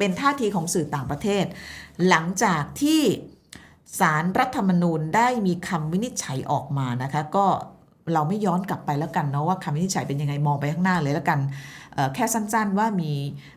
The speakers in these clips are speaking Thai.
เป็นท่าทีของสื่อต่างประเทศ หลังจากที่สารรัฐธรรมนูญได้มีคำวินิจฉัยออกมานะคะก็เราไม่ย้อนกลับไปแล้วกันเนาะว่าคำวินิจฉัยเป็นยังไงมองไปข้างหน้าเลยแล้วกันแค่สั้นๆว่ามี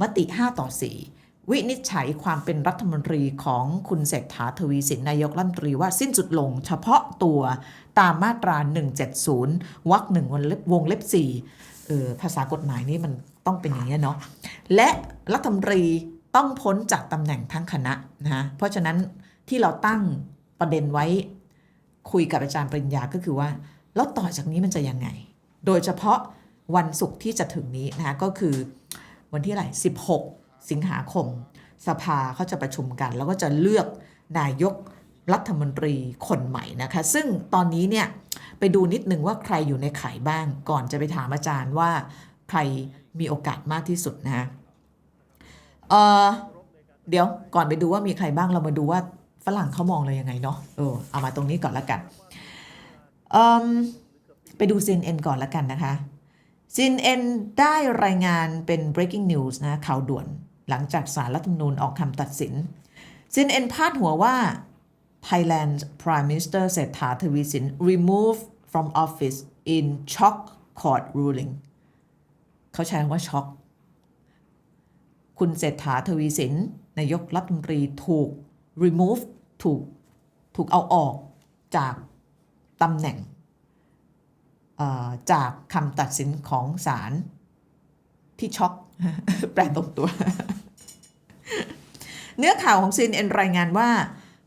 มติ 5 ต่อ 4 วินิจฉัยความเป็นรัฐมนตรีของคุณเศรษฐาทวีสินนายกรัฐมนตรีว่าสิ้นสุดลงเฉพาะตัวตามมาตรา 170วรรคหนึ่งวงเล็บวงเล็บ4เออภาษากฎหมายนี่มันต้องเป็นอย่างนี้เนาะและรัฐมนตรี ต้องพ้นจากตำแหน่งทั้งคณะนะะเพราะฉะนั้นที่เราตั้งประเด็นไว้คุยกับอาจารย์ปริญญาก็คือว่า แล้วต่อจากนี้มันจะยังไง โดยเฉพาะวันศุกร์ที่จะถึงนี้นะคะก็คือวันที่อะไร16 สิงหาคม สภาเขาจะประชุมกัน แล้วก็จะเลือกนายกรัฐมนตรีคนใหม่นะคะ ซึ่งตอนนี้เนี่ยไปดูนิดนึงว่าใครอยู่ในข่ายบ้าง ก่อนจะไปถามอาจารย์ว่าใครมีโอกาสมากที่สุดนะคะ เออเดี๋ยวก่อนไปดูว่ามีใครบ้างเรามาดูว่าฝรั่งเขามองเลยยังไงเนาะเออเอามาตรงนี้ก่อนละกันเอิ่มไปดู CNN ก่อนละกันนะคะ CNN ได้รายงานเป็น breaking news นะข่าวด่วนหลังจากสารรัฐธรรมนูญออกคำตัดสิน CNN พาดหัวว่า Thailand Prime Minister เศรษฐาทวีสิน remove from office in shock court ruling เขาใช้คำว่าช็อก คุณเศรษฐาทวีสินนายกรัฐมนตรีถูก remove ถูกถูกเอาออกจากตำแหน่งจากคำตัดสินของศาลที่ช็อกแปลตรงตัว เนื้อข่าวของ CNN รายงานว่า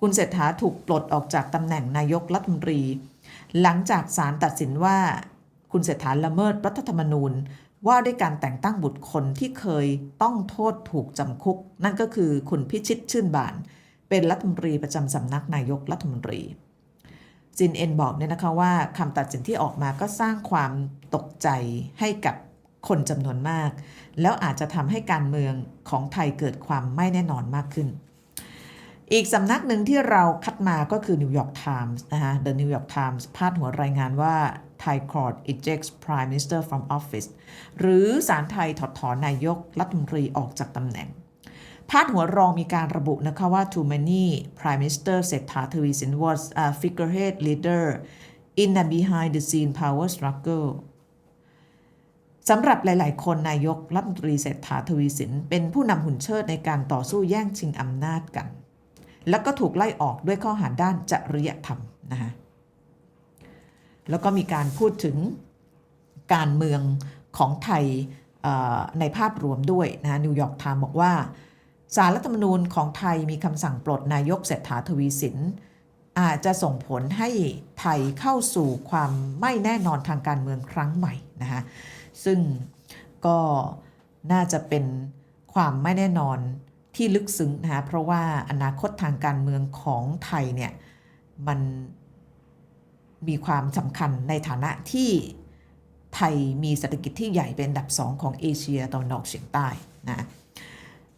คุณเศรษฐาถูกปลดออกจากตำแหน่งนายกรัฐมนตรี หลังจากศาลตัดสินว่า คุณเศรษฐาละเมิดรัฐธรรมนูญ ว่าด้วยการแต่งตั้งบุตรคนที่เคยต้องโทษถูกจำคุก นั่นก็คือคุณพิชิตชื่นบาน เป็นรัฐมนตรีประจำสำนักนายกรัฐมนตรี จินเอ็นบอกเนี่ยนะคะว่าคำตัดสินที่ออกมาก็สร้างความตกใจให้กับคนจำนวนมาก แล้วอาจจะทำให้การเมืองของไทยเกิดความไม่แน่นอนมากขึ้น อีกสำนักหนึ่งที่เราคัดมาก็คือ New York Times นะคะ The New York Times พาดหัวรายงานว่า Thai Court ejects Prime Minister from office หรือศาลไทยถอดถอนนายกรัฐมนตรีออกจากตำแหน่งพาดหัวรองมีการระบุนะคะว่า too many Prime Minister เศรษฐาทวีสิน was a figurehead leader in a behind the scene power struggle สำหรับหลาย ๆ คนนายกรัฐมนตรีเศรษฐาทวีสิน เป็นผู้นำหุ่นเชิดในการต่อสู้แย่งชิงอำนาจกัน แล้วก็ถูกไล่ออกด้วยข้อหาด้านจริยธรรมนะคะ แล้วก็มีการพูดถึงการเมืองของไทยในภาพรวมด้วยนะนิวยอร์กไทม์บอกว่าสารรัฐธรรมนูญของไทยมีคำสั่งปลดนายกเศรษฐาทวีสิน อาจจะส่งผลให้ไทยเข้าสู่ความไม่แน่นอนทางการเมืองครั้งใหม่นะคะซึ่งก็น่าจะเป็นความไม่แน่นอนที่ลึกซึ้งนะคะเพราะว่าอนาคตทางการเมืองของไทยเนี่ยมัน มีความสำคัญในฐานะที่ไทยมีเศรษฐกิจที่ใหญ่เป็นอันดับสองของเอเชียตะวันออกเฉียงใต้นะ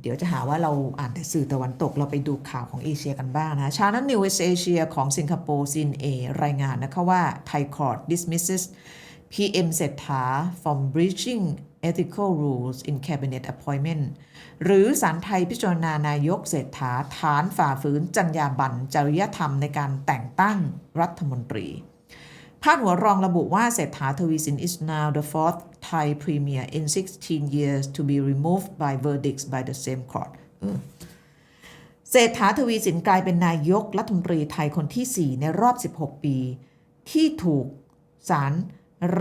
เดี๋ยวจะหาว่าเราอ่านแต่สื่อตะวันตกเราไปดูข่าวของเอเชียกันบ้างนะชาแนลนิวส์เอเชียของสิงคโปร์ซินเอรายงานนะคะว่าไทยคอร์ด dismisses PM เศรษฐา from breaching ethical rules in cabinet appointment หรือสารไทยพิจารณานายกเศรษฐาฐานฝ่าฝืนจรรยาบรรณจริยธรรมในการแต่งตั้งรัฐมนตรี พาดหัวรองระบุว่าเศรษฐาทวีสิน is now the fourth Thai premier in 16 years to be removed by verdicts by the same court เออเศรษฐาทวีสินกลายเป็นนายกรัฐมนตรีไทยคนที่ 4 ในรอบ 16 ปี ที่ถูกศาล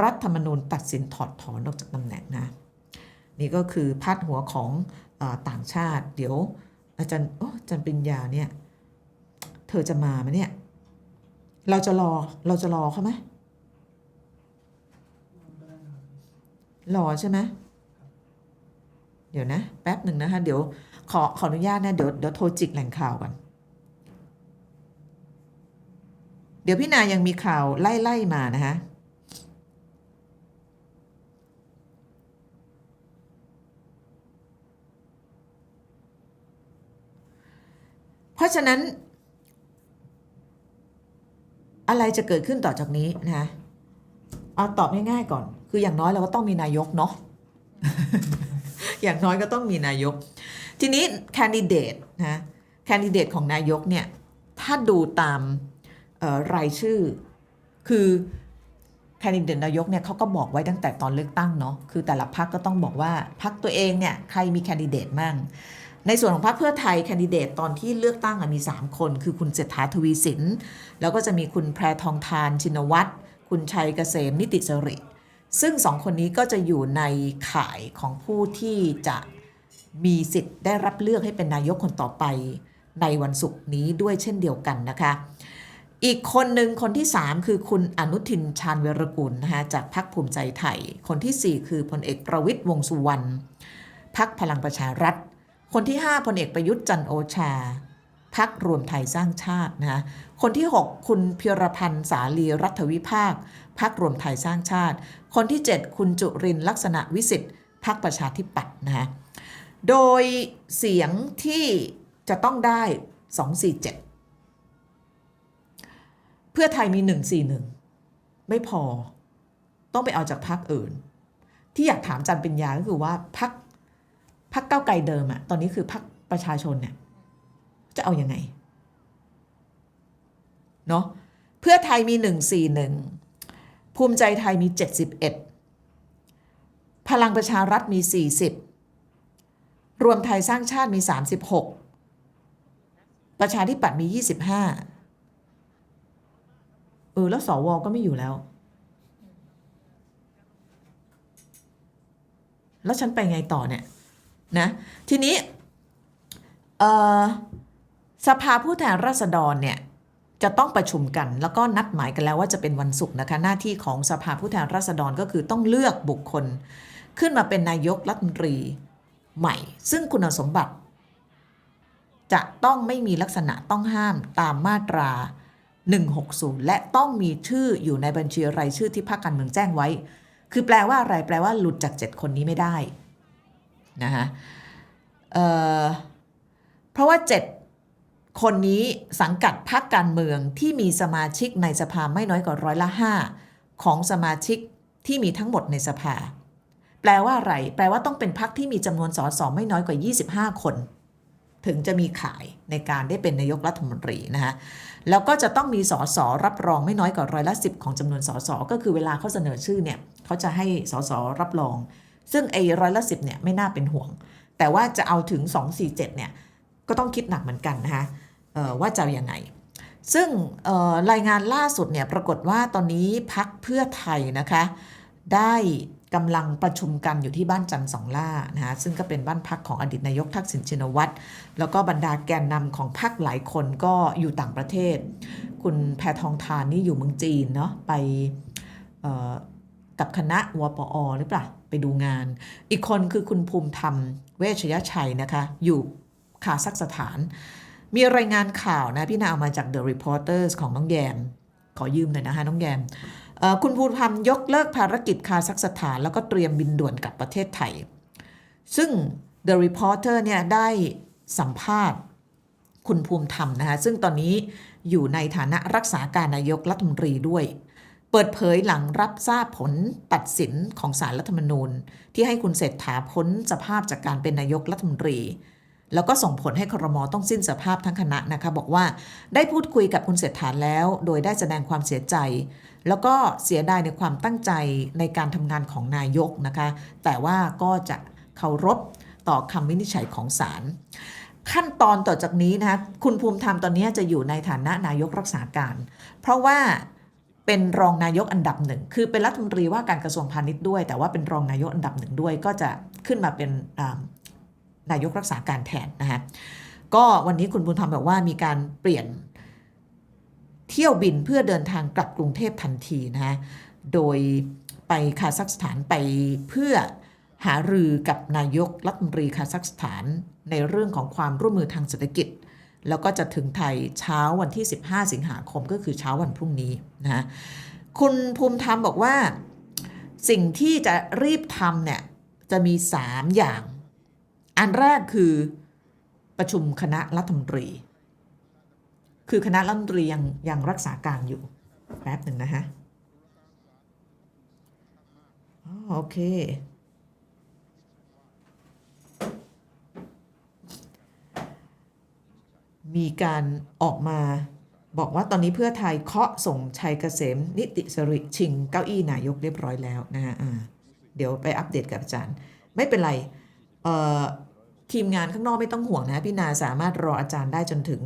รัฐธรรมนูญตัดสินถอดถอนออกจากตำแหน่งนะ นี่ก็คือพาดหัวของอต่างชาติ เดี๋ยว อาจารย์โอ้อาจารย์ปริญญาเนี่ยเธอจะมาไหมเนี่ย เราจะรอเราจะรอเขาไหมรอใช่ไหมเดี๋ยวนะ แป๊บหนึ่งนะคะ เดี๋ยวขอขออนุญาตนะเดี๋ยวเดี๋ยวโทรจิกแหล่งข่าวก่อนเดี๋ยวพี่นายังมีข่าวไล่ไล่มานะคะ ราะฉะนั้น อะไรจะเกิดขึ้นต่อจากนี้นะคะเอาตอบง่ายๆก่อน คืออย่างน้อยเราก็ต้องมีนายกเนาะอย่างน้อยก็ต้องมีนายก ทีนี้แคนดิเดตนะแคนดิเดตของนายกเนี่ย ถ้าดูตามรายชื่อ คือแคนดิเดตนายกเนี่ยเขาก็บอกไว้ตั้งแต่ตอนเลือกตั้งเนาะคือแต่ละพักก็ต้องบอกว่าพักตัวเองเนี่ยใครมีแคนดิเดตมั่ง ในส่วนของพรรคเพื่อไทยแคนดิเดตตอนที่เลือกตั้งมี 3 คน คือคุณเศรษฐาทวีสิน แล้วก็จะมีคุณแพรทองทานชินวัตรคุณชัยเกษมนิติสริ ซึ่งสองคนนี้ก็จะอยู่ในข่ายของผู้ที่จะมีสิทธิ์ได้รับเลือกให้เป็นนายกคนต่อไปในวันศุกร์นี้ด้วยเช่นเดียวกันนะคะ อีกคนหนึ่งคนที่ 3 คือคุณอนุทินชาญเวรกุลนะคะจากพรรคภูมิใจไทย คนทีสี่ 4 คือพลเอกประวิตยวงสุวรรณพรรคพลังประชารัฐ คนที่ 5พลเอกประยุทธ์จันโอชาพักรวมไทยสร้างชาตินะคะคนที่ 6 คุณเพิรพันธ์สาลีรัฐวิภาคพักรวมไทยสร้างชาติ คนที่ 7 คุณจุรินลักษณะวิสิทธิ์พักประชาธิปัตย์นะคะโดยเสียงที่จะต้องได้ 247 เพื่อไทยมี 141 ไม่พอ ต้องไปเอาจากพักอื่น ที่อยากถามจันเป็นยาก็คือว่าพัก พักเก้าไกลเดิมอะตอนนี้คือพักประชาชนเนี่ยจะเอาอยัางไงเนาะเพื่อไทยมี 141 ภูมิใจไทยมี 71 พลังประชารัฐมี 40 รวมไทยสร้างชาติมี 36 ประชาธิปัตย์มี 25 เออ แล้วสวก็ไม่อยู่แล้ว แล้วฉันไปไงต่อเนี่ย นะทีนี้สภาผู้แทนราษฎรเนี่ยจะต้องประชุมกัน แล้วก็นัดหมายกันแล้วว่าจะเป็นวันศุกร์นะคะหน้าที่ของสภาผู้แทนราษฎรก็คือต้องเลือกบุคคล ขึ้นมาเป็นนายกรัฐมนตรีใหม่ ซึ่งคุณสมบัติ จะต้องไม่มีลักษณะต้องห้ามตามมาตรา 160 และต้องมีชื่ออยู่ในบัญชีรายชื่อที่พรรคการเมืองแจ้งไว้ คือแปลว่าอะไรแปลว่าหลุดจาก 7 คนนี้ไม่ได้ นะคะเเพราะว่า 7 คนนี้สังกัดพรรคการเมืองที่มีสมาชิกในสภาไม่น้อยกว่าร้อยละ 5 ของสมาชิกที่มีทั้งหมดในสภา แปลว่าอะไร แปลว่าต้องเป็นพรรคที่มีจำนวนสสไม่น้อยกว่า 25 คน ถึงจะมีขายในการได้เป็นนายกรัฐมนตรีนะคะแล้วก็จะต้องมีสสรับรองไม่น้อยกว่าร้อยละสิของจำนวนสสก็คือเวลาเขาเสนอชื่อเนี่ยเขาจะให้สสรับรอง ซึ่งไอ้ร้อยละสิเนี่ยไม่น่าเป็นห่วง แต่ว่าจะเอาถึง 247เนี่ยก็ต้องคิดหนักเหมือนกันนะคะว่าจะยังไง ซึ่งรายงานล่าสุดเนี่ยปรากฏว่าตอนนี้พักเพื่อไทยนะคะได้กำลังประชุมกันอยู่ที่บ้านจันทร์สองล่านะคะซึ่งก็เป็นบ้านพักของอดีตนายกทักษิณชินวัตรแล้วก็บรรดาแกนนำของพรรคหลายคนก็อยู่ต่างประเทศ คุณแพทองทานนี่อยู่เมืองจีนเนาะไปกับคณะวปอหรือเปล่า ไปดูงาน อีกคนคือคุณภูมิธรรม เวชยชัยนะคะ อยู่คาซักสถาน มีรายงานข่าวนะ พี่นาเอามาจาก The Reporters ของน้องแยม ขอยืมหน่อยนะคะน้องแยมคุณภูมิธรรมยกเลิกภารกิจคาซักสถาน แล้วก็เตรียมบินด่วนกลับประเทศไทย ซึ่ง The Reporter เนี่ยได้สัมภาษณ์คุณภูมิธรรมนะคะซึ่งตอนนี้อยู่ในฐานะรักษาการนายกรัฐมนตรีด้วย เปิดเผยหลังรับทราบผลตัดสินของสารรัฐธรรมนูญ ที่ให้คุณเศรษฐาพ้นสภาพจากการเป็นนายกรัฐมนตรี แล้วก็ส่งผลให้ครมต้องสิ้นสภาพทั้งคณะนะคะบอกว่าได้พูดคุยกับคุณเศรษฐาแล้ว โดยได้แสดงความเสียใจ แล้วก็เสียดายในความตั้งใจในการทำงานของนายกนะคะ แต่ว่าก็จะเคารพต่อคำวินิจฉัยของศาลขั้นตอนต่อจากนี้นะคะคุณภูมิธรรมตอนนี้จะอยู่ในฐานะนายกรักษาการ เพราะว่า เป็นรองนายกอันดับหนึ่ง คือเป็นรัฐมนตรีว่าการกระทรวงพาณิชย์ด้วย แต่ว่าเป็นรองนายกอันดับหนึ่งด้วย ก็จะขึ้นมาเป็นนายกรักษาการแทนนะคะก็วันนี้คุณบุญธรรมบอกว่ามีการเปลี่ยนเที่ยวบินเพื่อเดินทางกลับกรุงเทพทันทีนะคะโดยไปคาซัคสถานไปเพื่อหารือกับนายกรัฐมนตรีคาซัคสถานในเรื่องของความร่วมมือทางเศรษฐกิจ แล้วก็จะถึงไทยเช้าวันที่ 15 สิงหาคมก็คือเช้าวันพรุ่งนี้นะคุณภูมิธรรมบอกว่า สิ่งที่จะรีบทำเนี่ยจะมี 3 อย่าง อันแรกคือประชุมคณะรัฐมนตรี คือคณะรัฐมนตรียังยังรักษาการอยู่ แป๊บหนึ่งนะฮะโอเค มีการออกมาบอกว่าตอนนี้เพื่อไทยเคาะส่งชัยเกษม นิติสริชิงเก้าอี้นายกเรียบร้อยแล้วนะฮะเดี๋ยวไปอัปเดตกับอาจารย์ ไม่เป็นไรทีมงานข้างนอกไม่ต้องห่วงนะพี่นาสามารถรออาจารย์ได้จนถึง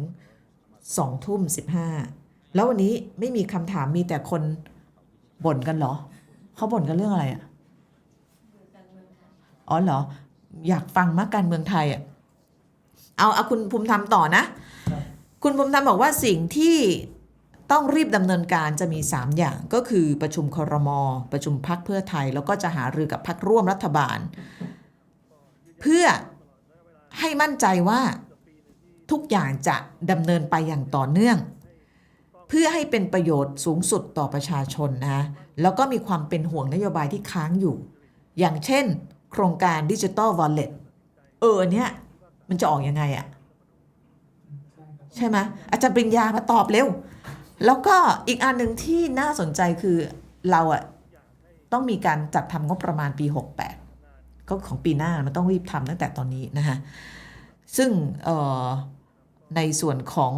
สองทุ่มสิบห้าแล้ววันนี้ไม่มีคำถามมีแต่คนบ่นกันเหรอ เขาบ่นกันเรื่องอะไรอะอ๋อเหรอ อยากฟังมากการเมืองไทยอะ เอาเอาคุณภูมิธรรมต่อนะ คุณภูมิธรรมบอกว่าสิ่งที่ต้องรีบดำเนินการจะมี 3 อย่างก็คือประชุมครม ประชุมพักเพื่อไทย แล้วก็จะหารือกับพักร่วมรัฐบาล เพื่อให้มั่นใจว่าทุกอย่างจะดำเนินไปอย่างต่อเนื่อง เพื่อให้เป็นประโยชน์สูงสุดต่อประชาชนนะแล้วก็มีความเป็นห่วงนโยบายที่ค้างอยู่ อย่างเช่น โครงการดิจิ t a ลวอลเล็ตเอออนเนี้ย มันจะออกยังไงอะใช่ไหมอาจารย์ปริญญามาตอบเร็ว แล้วก็อีกอันหนึ่งที่น่าสนใจคือเราอะต้องมีการจัดทำงบประมาณปี 68 ก็ของปีหน้ามันต้องรีบทำตั้งแต่ตอนนี้นะคะซึ่งในส่วนของ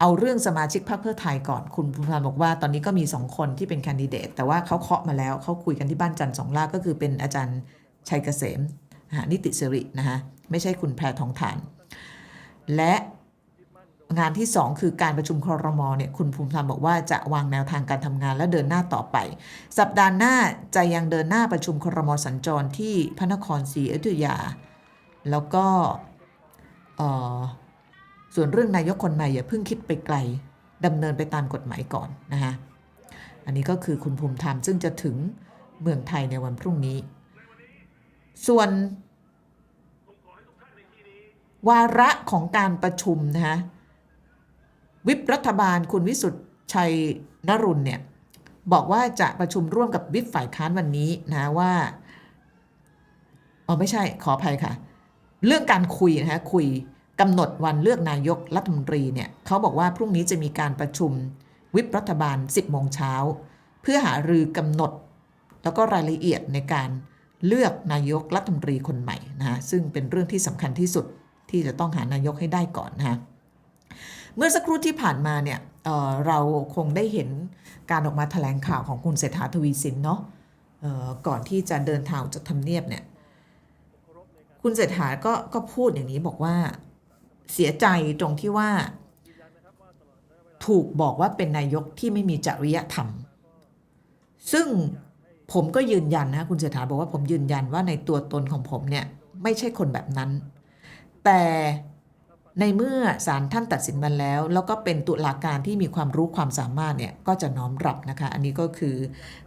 เอาเรื่องสมาชิกพรรคเพื่อไทยก่อนคุณภูมิธรรมบอกว่าตอนนี้ก็มีสองคนที่เป็นแคนดิเดต แต่ว่าเขาเคาะมาแล้วเขาคุยกันที่บ้านจันทร์สองล่าก็คือเป็นอาจารย์ชัยเกษมนิติสิรินะคะ ไม่ใช่คุณแพรทองทาน และงานที่ 2 คือการประชุมครรมเนี่ยคุณภูมิธรรมบอกว่าจะวางแนวทางการทำงานและเดินหน้าต่อไป สัปดาห์หน้าจะยังเดินหน้าประชุมครมสัญจรที่พระนครศรีอยุธยา แล้วก็ส่วนเรื่องนายกคนใหม่อย่าเพิ่งคิดไปไกลดำเนินไปตามกฎหมายก่อนนะคะอันนี้ก็คือคุณภูมิธรรมซึ่งจะถึงเมืองไทยในวันพรุ่งนี้ ส่วน วาระของการประชุมนะคะวิปรัฐบาลคุณวิสุทธ์ชัยนรุณเนี่ยบอกว่าจะประชุมร่วมกับวิปฝ่ายค้านวันนี้นะว่าอ๋อไม่ใช่ขออภัยค่ะ เรื่องการคุยนะคะคุยกำหนดวันเลือกนายกรัฐมนตรีเนี่ยเขาบอกว่าพรุ่งนี้จะมีการประชุมวิปรัฐบาล 10โมงเช้า เพื่อหารือกำหนด แล้วก็รายละเอียดในการเลือกนายกรัฐมนตรีคนใหม่นะฮะซึ่งเป็นเรื่องที่สำคัญที่สุด ที่จะต้องหานายกให้ได้ก่อนนะเมื่อสักครู่ที่ผ่านมาเนี่ยเเราคงได้เห็นการออกมาแถลงข่าวของคุณเศรษฐาทวีสินเนาะก่อนที่จะเดินทางจากทำเนียบเนี่ยคุณเศรษฐาก็ก็พูดอย่างนี้บอกว่าเสียใจตรงที่ว่า ถูกบอกว่าเป็นนายกที่ไม่มีจริยธรรม ซึ่งผมก็ยืนยันนะคุณเศรษฐาบอกว่าผมยืนยันว่าในตัวตนของผมเนี่ย ไม่ใช่คนแบบนั้น แต่ในเมื่อศาลท่านตัดสินมาแล้ว แล้วก็เป็นตุลาการที่มีความรู้ความสามารถเนี่ยก็จะน้อมรับนะคะ อันนี้ก็คือ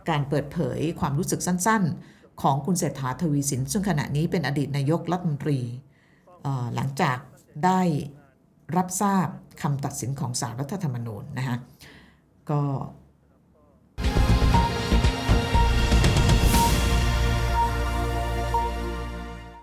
การเปิดเผยความรู้สึกสั้นๆ ของคุณเศรษฐาทวีสิน ซึ่งขณะนี้เป็นอดีตนายกรัฐมนตรีหลังจากได้รับทราบคำตัดสินของศาลรัฐธรรมนูญนะคะก็